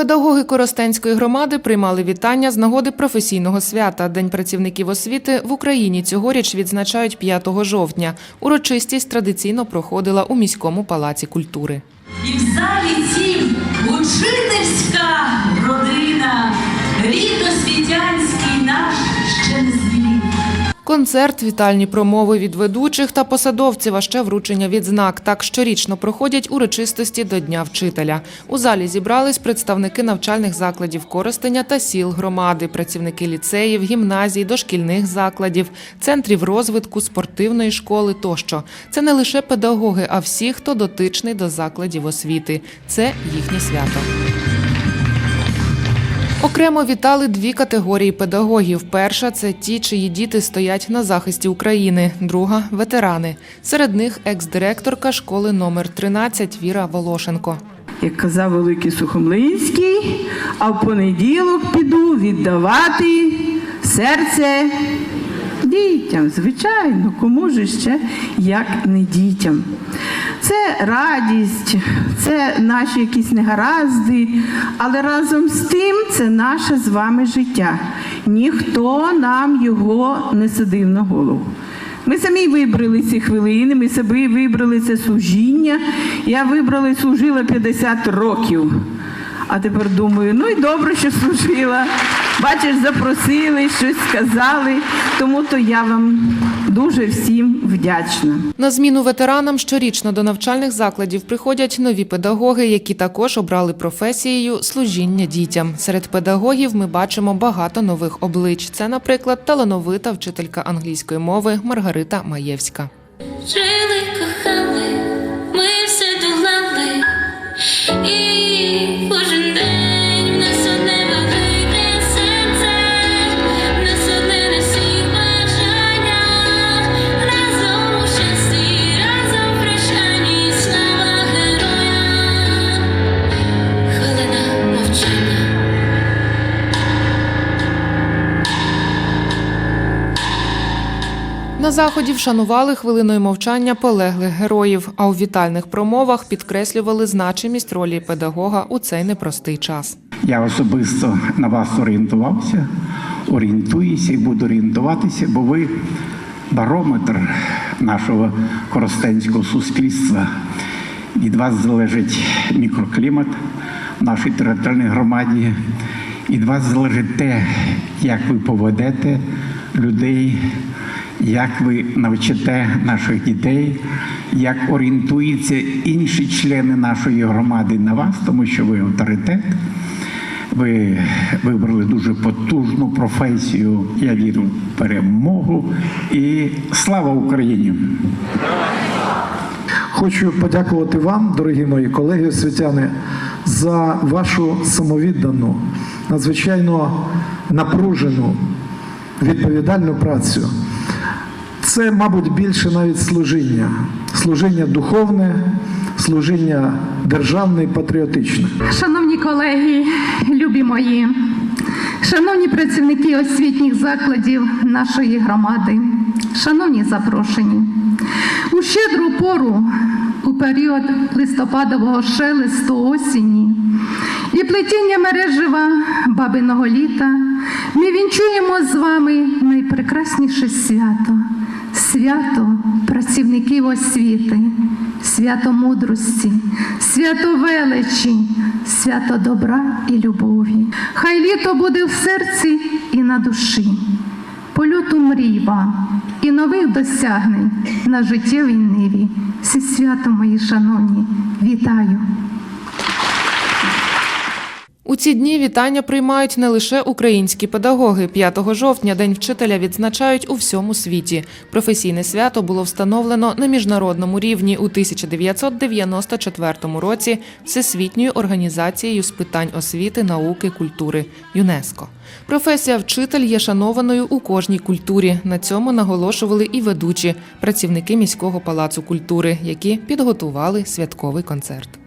Педагоги Коростенської громади приймали вітання з нагоди професійного свята. День працівників освіти в Україні цьогоріч відзначають 5 жовтня. Урочистість традиційно проходила у міському палаці культури. І в залі цім учительська родина, рід Концерт, вітальні промови від ведучих та посадовців, а ще вручення відзнак. Так щорічно проходять урочистості до Дня вчителя. У залі зібрались представники навчальних закладів Коростеня та сіл громади, працівники ліцеїв, гімназій, дошкільних закладів, центрів розвитку, спортивної школи тощо. Це не лише педагоги, а всі, хто дотичний до закладів освіти. Це їхнє свято. Окремо вітали дві категорії педагогів. Перша це ті, чиї діти стоять на захисті України. Друга ветерани. Серед них екс-директорка школи номер 13 Віра Волошенко. Як казав великий Сухомлинський, а в понеділок піду віддавати серце дітям. Звичайно, кому ж ще як не дітям. Це радість, це наші якісь негаразди, але разом з тим це наше з вами життя. Ніхто нам його не садив на голову. Ми самі вибрали ці хвилини, ми собі вибрали це служіння. Я вибрала і служила 50 років. А тепер думаю, ну і добре, що служила. Бачиш, запросили, щось сказали. Тому то я вам дуже всім вдячна. На зміну ветеранам щорічно до навчальних закладів приходять нові педагоги, які також обрали професією служіння дітям. Серед педагогів ми бачимо багато нових облич. Це, наприклад, талановита вчителька англійської мови Маргарита Маєвська. На заході вшанували хвилиною мовчання полеглих героїв, а у вітальних промовах підкреслювали значимість ролі педагога у цей непростий час. Я особисто на вас орієнтувався, орієнтуюся і буду орієнтуватися, бо ви барометр нашого коростенського суспільства. Від вас залежить мікроклімат в нашій територіальній громаді. Від вас залежить те, як ви поведете людей, як ви навчите наших дітей, як орієнтуються інші члени нашої громади на вас, тому що ви авторитет. Ви вибрали дуже потужну професію. Я вірю в перемогу і слава Україні! Хочу подякувати вам, дорогі мої колеги освітяни, за вашу самовіддану, надзвичайно напружену, відповідальну працю. Це, мабуть, більше навіть служіння, служіння духовне, служіння державне і патріотичне. Шановні колеги, любі мої, шановні працівники освітніх закладів нашої громади, шановні запрошені, у щедру пору, у період листопадового шелесту осені і плетіння мережива бабиного літа, ми вінчуємо з вами найпрекрасніше свято свято працівників освіти, свято мудрості, свято величі, свято добра і любові. Хай літо буде в серці і на душі, польоту мрій вам і нових досягнень на життєвій ниві. Зі святом, мої шановні, вітаю! У ці дні вітання приймають не лише українські педагоги. 5 жовтня День вчителя відзначають у всьому світі. Професійне свято було встановлено на міжнародному рівні у 1994 році Всесвітньою організацією з питань освіти, науки, культури ЮНЕСКО. Професія вчитель є шанованою у кожній культурі. На цьому наголошували і ведучі працівники міського палацу культури, які підготували святковий концерт.